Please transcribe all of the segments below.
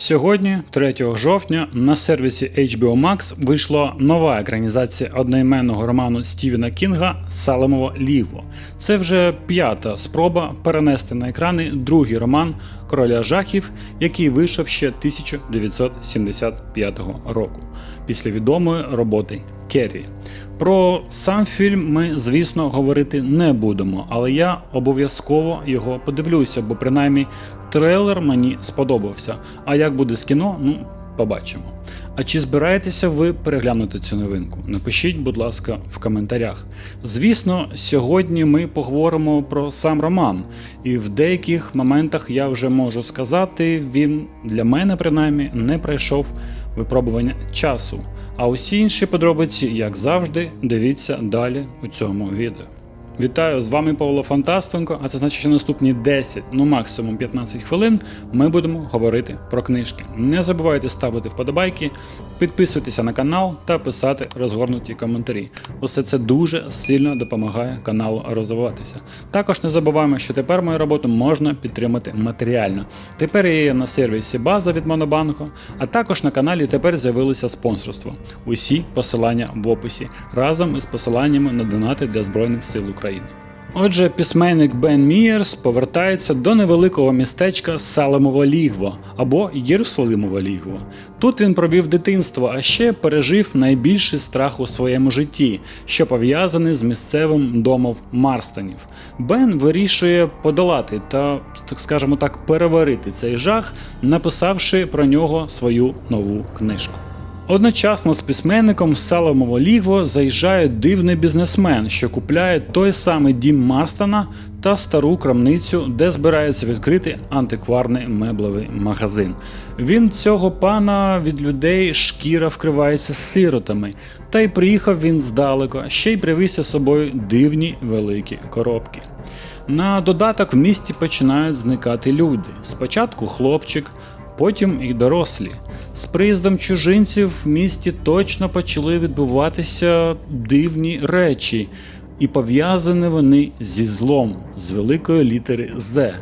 Сьогодні, 3 жовтня, на сервісі HBO Max вийшла нова екранізація одноіменного роману Стівена Кінга Салемово Лігво. Це вже п'ята спроба перенести на екрани другий роман Короля жахів, який вийшов ще 1975 року, після відомої роботи Керрі. Про сам фільм ми, звісно, говорити не будемо, але я обов'язково його подивлюся, бо принаймні трейлер мені сподобався. А як буде з кіно, ну побачимо. А чи збираєтеся ви переглянути цю новинку? Напишіть, будь ласка, в коментарях. Звісно, сьогодні ми поговоримо про сам роман, і в деяких моментах я вже можу сказати, він для мене принаймні не пройшов випробування часу. А усі інші подробиці, як завжди, дивіться далі у цьому відео. Вітаю, з вами Павло Фантастенко, а це значить, що наступні 10, ну максимум 15 хвилин ми будемо говорити про книжки. Не забувайте ставити вподобайки, підписуйтеся на канал та писати розгорнуті коментарі. Усе це дуже сильно допомагає каналу розвиватися. Також не забуваємо, що тепер мою роботу можна підтримати матеріально. Тепер я є на сервісі База від Монобанку, а також на каналі тепер з'явилося спонсорство. Усі посилання в описі разом із посиланнями на донати для Збройних сил України. Отже, письменник Бен Мієрс повертається до невеликого містечка Салемово Лігво або Єрусалимове Лігво. Тут він провів дитинство, а ще пережив найбільший страх у своєму житті, що пов'язаний з місцевим домом Марстанів. Бен вирішує подолати та, так скажемо так, переварити цей жах, написавши про нього свою нову книжку. Одночасно з письменником з Саломово Лігво заїжджає дивний бізнесмен, що купляє той самий дім Марстона та стару крамницю, де збирається відкрити антикварний меблевий магазин. Він цього пана від людей шкіра вкривається сиротами, та й приїхав він здалеку, ще й привіз із собою дивні великі коробки. На додаток в місті починають зникати люди. Спочатку хлопчик, потім і дорослі. З приїздом чужинців в місті точно почали відбуватися дивні речі, і пов'язані вони зі злом з великої літери З.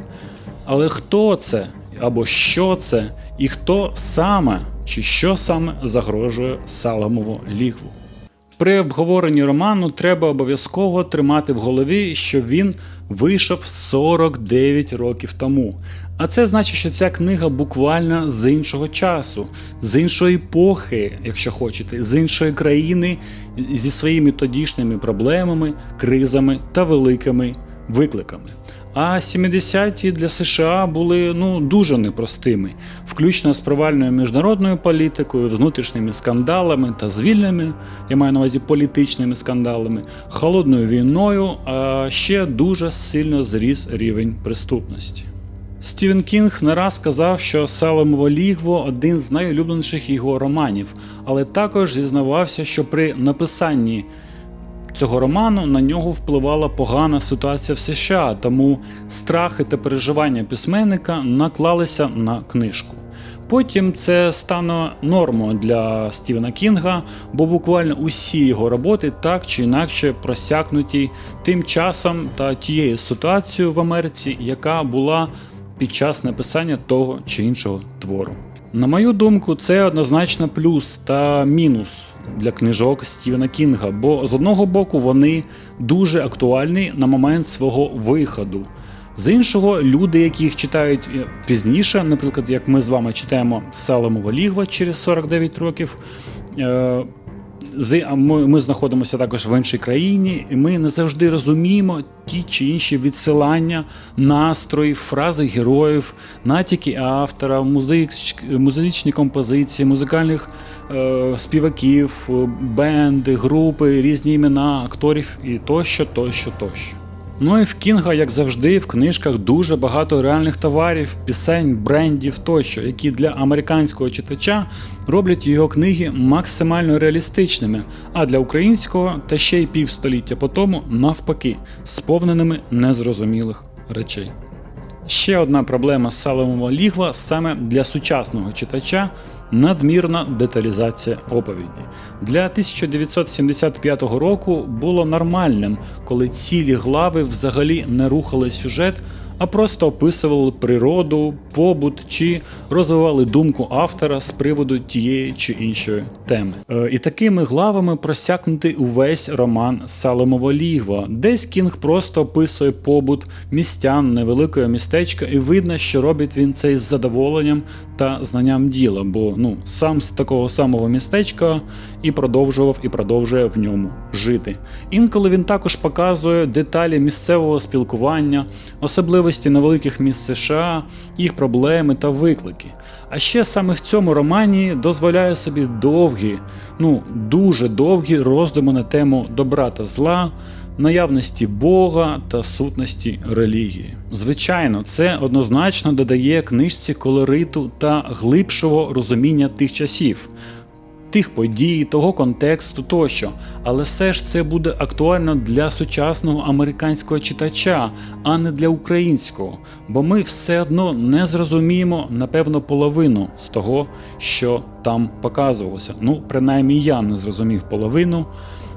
Але хто це або що це, і хто саме чи що саме загрожує Саламову лігву? При обговоренні роману треба обов'язково тримати в голові, що він вийшов 49 років тому. А це значить, що ця книга буквально з іншого часу, з іншої епохи, якщо хочете, з іншої країни, зі своїми тодішніми проблемами, кризами та великими викликами. А 70-ті для США були ну дуже непростими, включно з провальною міжнародною політикою, з внутрішніми скандалами та звільними, я маю на увазі політичними скандалами, холодною війною, а ще дуже сильно зріс рівень преступності. Стівен Кінг не раз сказав, що Салемово Лігво один з найулюбленіших його романів, але також зізнавався, що при написанні цього роману на нього впливала погана ситуація в США, тому страхи та переживання письменника наклалися на книжку. Потім це стане нормою для Стівена Кінга, бо буквально усі його роботи так чи інакше просякнуті тим часом та тією ситуацією в Америці, яка була під час написання того чи іншого твору. На мою думку, це однозначно плюс та мінус для книжок Стівена Кінга, бо з одного боку вони дуже актуальні на момент свого виходу. З іншого, люди, які їх читають пізніше, наприклад, як ми з вами читаємо Саламова Лігва через 49 років. Ми, ми знаходимося також в іншій країні, і ми не завжди розуміємо ті чи інші відсилання, настрої, фрази героїв, натяки автора, музич, музичні композиції, музикальних е, співаків, е, бенди, групи, різні імена, акторів і тощо, тощо, тощо. Ну і в Кінга, як завжди, в книжках дуже багато реальних товарів, пісень, брендів тощо, які для американського читача роблять його книги максимально реалістичними, а для українського та ще й півстоліття по тому навпаки, сповненими незрозумілих речей. Ще одна проблема Саломова лігва саме для сучасного читача надмірна деталізація оповіді. Для 1975 року було нормальним, коли цілі глави взагалі не рухали сюжет, а просто описували природу, побут чи розвивали думку автора з приводу тієї чи іншої теми. Е, І такими главами просякнутий увесь роман Саломова Лігва. Десь Кінг просто описує побут містян невеликого містечка, і видно, що робить він це із задоволенням та знанням діла, бо ну сам з такого самого містечка і продовжував і продовжує в ньому жити. Інколи він також показує деталі місцевого спілкування, особливості невеликих міст США, їх проблеми та виклики. А ще саме в цьому романі дозволяє собі довгі, ну дуже довгі роздуми на тему добра та зла. Наявності Бога та сутності релігії. Звичайно, це однозначно додає книжці колориту та глибшого розуміння тих часів, тих подій, того контексту тощо. Але все ж це буде актуально для сучасного американського читача, а не для українського. Бо ми все одно не зрозуміємо, напевно, половину з того, що там показувалося. Ну, принаймні я не зрозумів половину.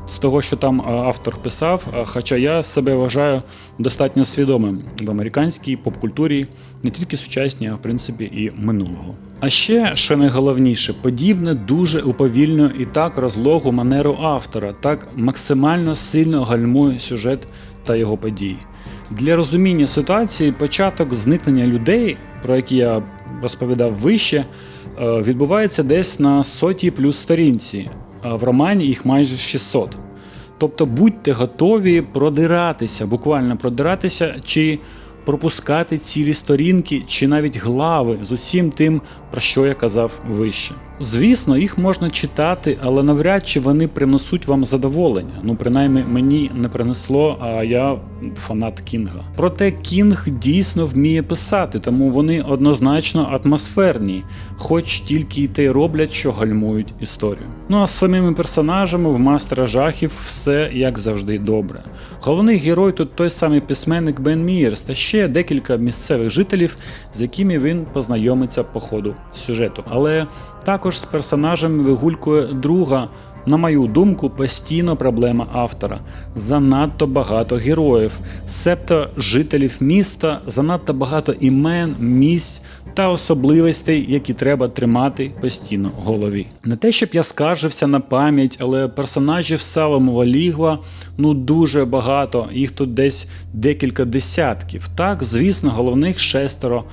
З того, що там автор писав, хоча я себе вважаю достатньо свідомим в американській поп-культурі, не тільки сучасній, а в принципі і минулого. А ще, що найголовніше, подібне дуже уповільнює і так розлогу манеру автора, так максимально сильно гальмує сюжет та його події. Для розуміння ситуації початок зникнення людей, про які я розповідав вище, е, відбувається десь на сотій плюс сторінці, в романі їх майже 600. Тобто будьте готові продиратися, буквально продиратися, чи пропускати цілі сторінки, чи навіть глави з усім тим, про що я казав вище. Звісно, їх можна читати, але навряд чи вони принесуть вам задоволення. Ну, принаймні, мені не принесло, а я фанат Кінга. Проте Кінг дійсно вміє писати, тому вони однозначно атмосферні, хоч тільки й те й роблять, що гальмують історію. Ну а з самими персонажами в мастера жахів все як завжди добре. Головний герой тут той самий письменник Бен Мієрс та ще декілька місцевих жителів, з якими він познайомиться по ходу сюжету. Але також з персонажем вигулькує друга, на мою думку, постійно проблема автора. Занадто багато героїв, себто жителів міста, занадто багато імен, місць та особливостей, які треба тримати постійно в голові. Не те, щоб я скаржився на пам'ять, але персонажів Саломова Лігва ну дуже багато, їх тут десь декілька десятків. Так, звісно, головних шестеро,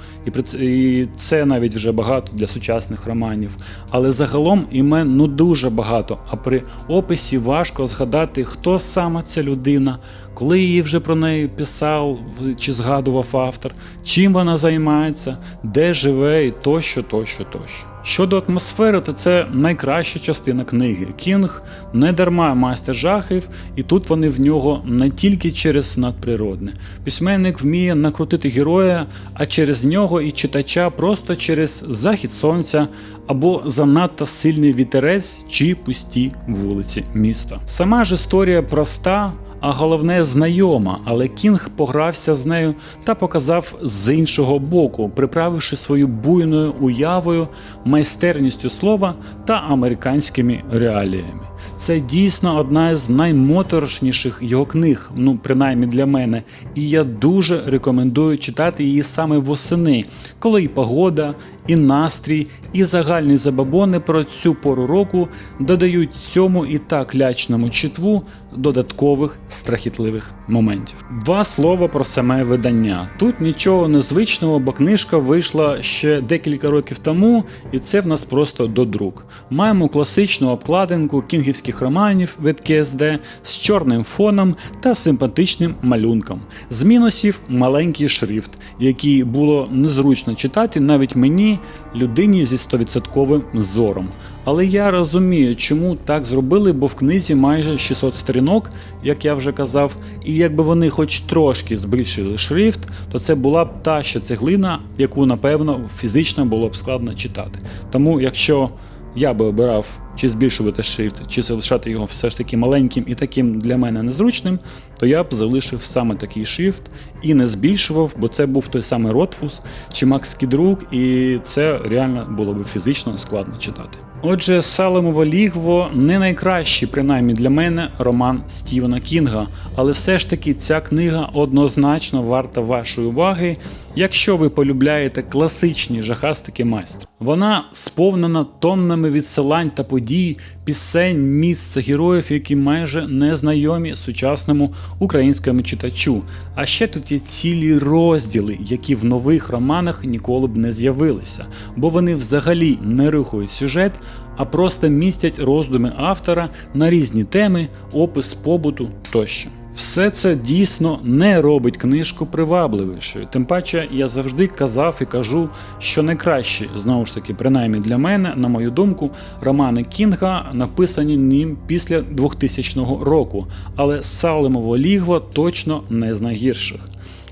і це навіть вже багато для сучасних романів. Але загалом імен ну дуже багато. При описі важко згадати, хто саме ця людина, коли її вже про неї писав чи згадував автор, чим вона займається, де живе і тощо, тощо, тощо. Щодо атмосфери, то це найкраща частина книги. Кінг не дарма майстер жахів, і тут вони в нього не тільки через надприродне. Письменник вміє накрутити героя, а через нього і читача просто через захід сонця або занадто сильний вітерець чи пусті вулиці міста. Сама ж історія проста. А головне знайома, але Кінг погрався з нею та показав з іншого боку, приправивши свою буйною уявою, майстерністю слова та американськими реаліями. Це дійсно одна із наймоторошніших його книг, ну принаймні для мене. І я дуже рекомендую читати її саме восени, коли і погода, і настрій, і загальні забабони про цю пору року додають цьому і так лячному читву додаткових страхітливих моментів. Два слова про саме видання. Тут нічого незвичного, бо книжка вийшла ще декілька років тому, і це в нас просто додрук. Маємо класичну обкладинку кінгівських романів від КСД з чорним фоном та симпатичним малюнком. З мінусів маленький шрифт, який було незручно читати навіть мені, людині зі 100% зором. Але я розумію, чому так зробили, бо в книзі майже 600 сторінок, як я вже казав, і якби вони хоч трошки збільшили шрифт, то це була б та ще цеглина, яку напевно фізично було б складно читати. Тому, якщо я би обирав чи збільшувати шрифт, чи залишати його все ж таки маленьким і таким для мене незручним, то я б залишив саме такий шрифт і не збільшував, бо це був той самий Ротфус чи Макс Кідрук, і це реально було б фізично складно читати. Отже, Салемово лігво не найкращий, принаймні для мене, роман Стівена Кінга, але все ж таки ця книга однозначно варта вашої уваги, якщо ви полюбляєте класичні жахастики майстра. Вона сповнена тоннами відсилань та подій, пісень, місць героїв, які майже не знайомі сучасному українському читачу. А ще тут є цілі розділи, які в нових романах ніколи б не з'явилися, бо вони взагалі не рухають сюжет, а просто містять роздуми автора на різні теми, опис побуту тощо. Все це дійсно не робить книжку привабливішою. Тим паче, я завжди казав і кажу, що найкращі, знову ж таки, принаймні для мене, на мою думку, романи Кінга написані ним після 2000 року, але Салемово лігво точно не з найгірших.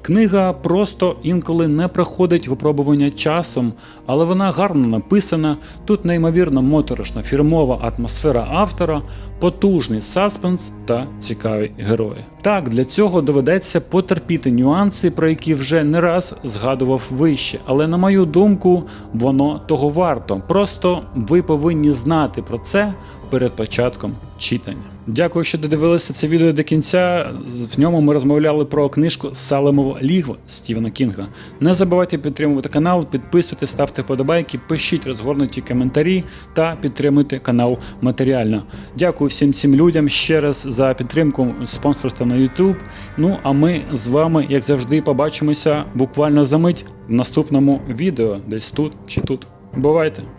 Книга просто інколи не проходить випробування часом, але вона гарно написана. Тут неймовірно моторошна фірмова атмосфера автора, потужний саспенс та цікаві герої. Так, для цього доведеться потерпіти нюанси, про які вже не раз згадував вище, але на мою думку, воно того варто. Просто ви повинні знати про це перед початком читання. Дякую, що додивилися це відео до кінця. В ньому ми розмовляли про книжку Салемово лігво Стівена Кінга. Не забувайте підтримувати канал, підписуйтесь, ставте подобайки, пишіть розгорнуті коментарі та підтримуйте канал матеріально. Дякую всім цим людям ще раз за підтримку спонсорства на YouTube. Ну а ми з вами, як завжди, побачимося буквально за мить в наступному відео, десь тут чи тут. Бувайте!